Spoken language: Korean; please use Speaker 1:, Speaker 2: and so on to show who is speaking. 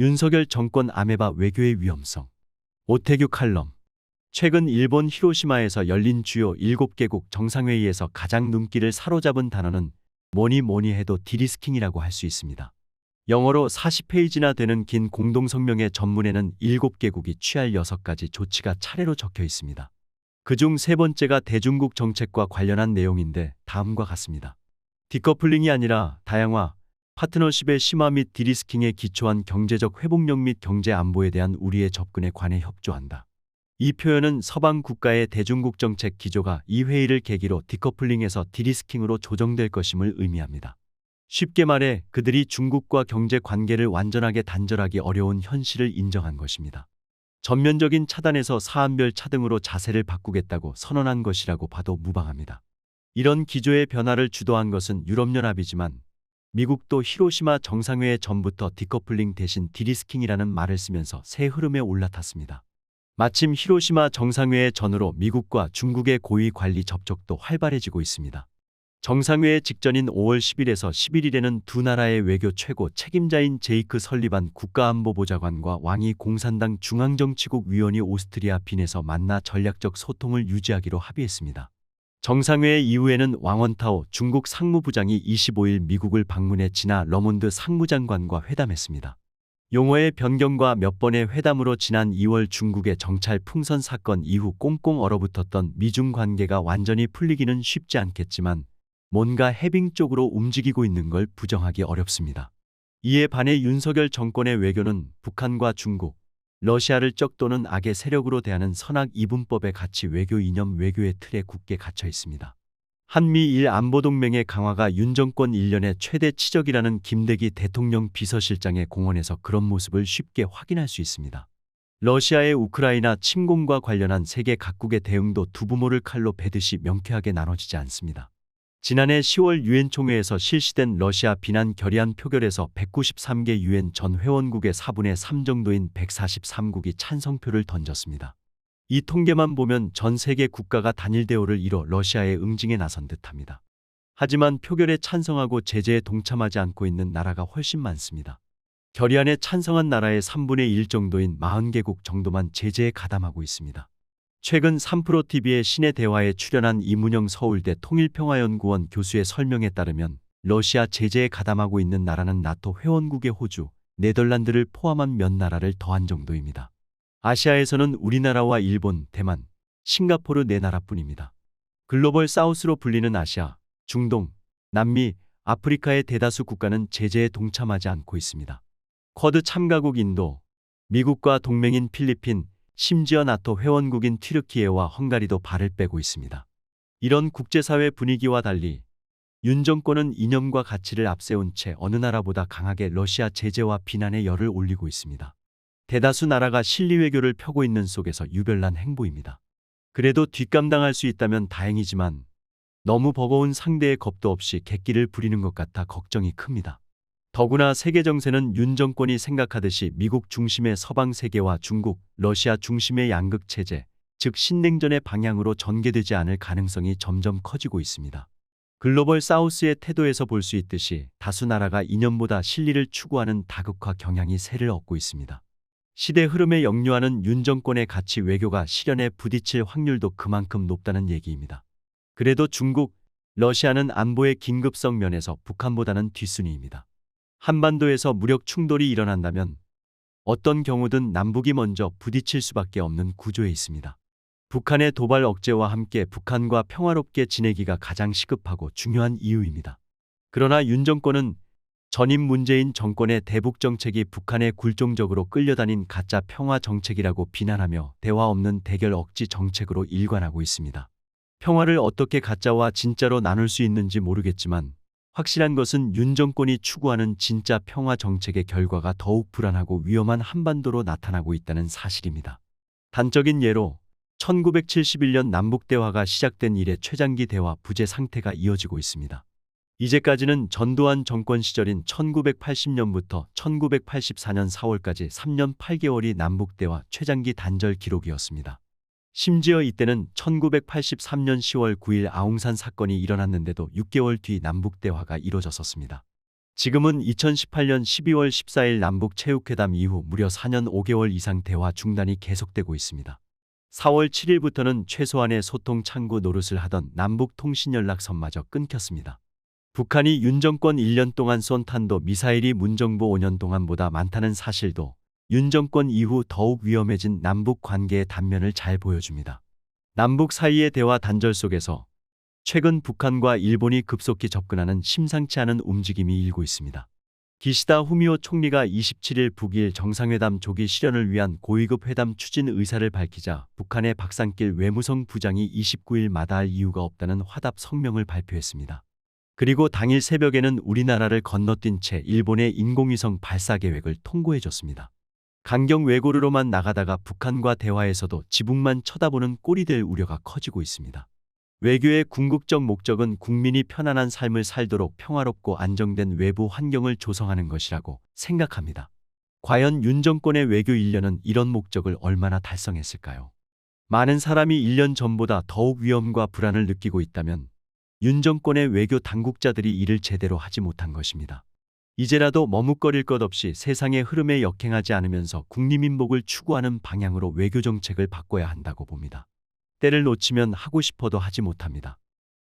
Speaker 1: 윤석열 정권 아메바 외교의 위험성. 오태규 칼럼. 최근 일본 히로시마에서 열린 주요 7개국 정상회의에서 가장 눈길을 사로잡은 단어는 뭐니 뭐니 해도 디리스킹이라고 할 수 있습니다. 영어로 40페이지나 되는 긴 공동성명의 전문에는 7개국이 취할 6가지 조치가 차례로 적혀 있습니다. 그중 세 번째가 대중국 정책과 관련한 내용인데 다음과 같습니다. 디커플링이 아니라 다양화, 파트너십의 심화 및 디리스킹에 기초한 경제적 회복력 및 경제 안보에 대한 우리의 접근에 관해 협조한다. 이 표현은 서방 국가의 대중국 정책 기조가 이 회의를 계기로 디커플링에서 디리스킹으로 조정될 것임을 의미합니다. 쉽게 말해 그들이 중국과 경제 관계를 완전하게 단절하기 어려운 현실을 인정한 것입니다. 전면적인 차단에서 사안별 차등으로 자세를 바꾸겠다고 선언한 것이라고 봐도 무방합니다. 이런 기조의 변화를 주도한 것은 유럽연합이지만 미국도 히로시마 정상회의 전부터 디커플링 대신 디리스킹이라는 말을 쓰면서 새 흐름에 올라탔습니다. 마침 히로시마 정상회의 전후로 미국과 중국의 고위 관리 접촉도 활발해지고 있습니다. 정상회의 직전인 5월 10일에서 11일에는 두 나라의 외교 최고 책임자인 제이크 설리반 국가안보보좌관과 왕이 공산당 중앙정치국 위원이 오스트리아 빈에서 만나 전략적 소통을 유지하기로 합의했습니다. 정상회의 이후에는 왕원타오 중국 상무부장이 25일 미국을 방문해 지나 러몬드 상무장관과 회담했습니다. 용어의 변경과 몇 번의 회담으로 지난 2월 중국의 정찰 풍선 사건 이후 꽁꽁 얼어붙었던 미중 관계가 완전히 풀리기는 쉽지 않겠지만 뭔가 해빙 쪽으로 움직이고 있는 걸 부정하기 어렵습니다. 이에 반해 윤석열 정권의 외교는 북한과 중국, 러시아를 적 또는 악의 세력으로 대하는 선악 이분법의 가치 외교 이념 외교의 틀에 굳게 갇혀 있습니다. 한미일 안보동맹의 강화가 윤 정권 1년의 최대 치적이라는 김대기 대통령 비서실장의 공언에서 그런 모습을 쉽게 확인할 수 있습니다. 러시아의 우크라이나 침공과 관련한 세계 각국의 대응도 두 부모를 칼로 베듯이 명쾌하게 나눠지지 않습니다. 지난해 10월 유엔 총회에서 실시된 러시아 비난 결의안 표결에서 193개 유엔 전 회원국의 4분의 3 정도인 143국이 찬성표를 던졌습니다. 이 통계만 보면 전 세계 국가가 단일 대우를 이뤄 러시아의 응징에 나선 듯합니다. 하지만 표결에 찬성하고 제재에 동참하지 않고 있는 나라가 훨씬 많습니다. 결의안에 찬성한 나라의 3분의 1 정도인 40개국 정도만 제재에 가담하고 있습니다. 최근 3프로TV의 신의 대화에 출연한 이문영 서울대 통일평화연구원 교수의 설명에 따르면 러시아 제재에 가담하고 있는 나라는 나토 회원국의 호주, 네덜란드를 포함한 몇 나라를 더한 정도입니다. 아시아에서는 우리나라와 일본, 대만, 싱가포르 네 나라뿐입니다. 글로벌 사우스로 불리는 아시아, 중동, 남미, 아프리카의 대다수 국가는 제재에 동참하지 않고 있습니다. 쿼드 참가국 인도, 미국과 동맹인 필리핀, 심지어 나토 회원국인 튀르키예와 헝가리도 발을 빼고 있습니다. 이런 국제사회 분위기와 달리 윤 정권은 이념과 가치를 앞세운 채 어느 나라보다 강하게 러시아 제재와 비난의 열을 올리고 있습니다. 대다수 나라가 실리 외교를 펴고 있는 속에서 유별난 행보입니다. 그래도 뒷감당할 수 있다면 다행이지만 너무 버거운 상대의 겁도 없이 객기를 부리는 것 같아 걱정이 큽니다. 더구나 세계 정세는 윤 정권이 생각하듯이 미국 중심의 서방 세계와 중국, 러시아 중심의 양극 체제, 즉 신냉전의 방향으로 전개되지 않을 가능성이 점점 커지고 있습니다. 글로벌 사우스의 태도에서 볼 수 있듯이 다수 나라가 이념보다 실리를 추구하는 다극화 경향이 세를 얻고 있습니다. 시대 흐름에 역류하는 윤 정권의 가치 외교가 실현에 부딪힐 확률도 그만큼 높다는 얘기입니다. 그래도 중국, 러시아는 안보의 긴급성 면에서 북한보다는 뒷순위입니다. 한반도에서 무력 충돌이 일어난다면 어떤 경우든 남북이 먼저 부딪힐 수밖에 없는 구조에 있습니다. 북한의 도발 억제와 함께 북한과 평화롭게 지내기가 가장 시급하고 중요한 이유입니다. 그러나 윤 정권은 전임 문재인 정권의 대북 정책이 북한의 굴종적으로 끌려다닌 가짜 평화 정책이라고 비난하며 대화 없는 대결 억지 정책으로 일관하고 있습니다. 평화를 어떻게 가짜와 진짜로 나눌 수 있는지 모르겠지만 확실한 것은 윤 정권이 추구하는 진짜 평화 정책의 결과가 더욱 불안하고 위험한 한반도로 나타나고 있다는 사실입니다. 단적인 예로 1971년 남북대화가 시작된 이래 최장기 대화 부재 상태가 이어지고 있습니다. 이제까지는 전두환 정권 시절인 1980년부터 1984년 4월까지 3년 8개월이 남북대화 최장기 단절 기록이었습니다. 심지어 이때는 1983년 10월 9일 아웅산 사건이 일어났는데도 6개월 뒤 남북 대화가 이뤄졌었습니다. 지금은 2018년 12월 14일 남북 체육회담 이후 무려 4년 5개월 이상 대화 중단이 계속되고 있습니다. 4월 7일부터는 최소한의 소통 창구 노릇을 하던 남북 통신 연락선마저 끊겼습니다. 북한이 윤 정권 1년 동안 쏜 탄도 미사일이 문 정부 5년 동안보다 많다는 사실도 윤 정권 이후 더욱 위험해진 남북 관계의 단면을 잘 보여줍니다. 남북 사이의 대화 단절 속에서 최근 북한과 일본이 급속히 접근하는 심상치 않은 움직임이 일고 있습니다. 기시다 후미오 총리가 27일 북일 정상회담 조기 실현을 위한 고위급 회담 추진 의사를 밝히자 북한의 박상길 외무성 부장이 29일 마다할 이유가 없다는 화답 성명을 발표했습니다. 그리고 당일 새벽에는 우리나라를 건너뛴 채 일본의 인공위성 발사 계획을 통고해줬습니다. 강경 외고르로만 나가다가 북한과 대화에서도 지붕만 쳐다보는 꼴이 될 우려가 커지고 있습니다. 외교의 궁극적 목적은 국민이 편안한 삶을 살도록 평화롭고 안정된 외부 환경을 조성하는 것이라고 생각합니다. 과연 윤 정권의 외교 1년은 이런 목적을 얼마나 달성했을까요? 많은 사람이 1년 전보다 더욱 위험과 불안을 느끼고 있다면 윤 정권의 외교 당국자들이 일을 제대로 하지 못한 것입니다. 이제라도 머뭇거릴 것 없이 세상의 흐름에 역행하지 않으면서 국리민복을 추구하는 방향으로 외교 정책을 바꿔야 한다고 봅니다. 때를 놓치면 하고 싶어도 하지 못합니다.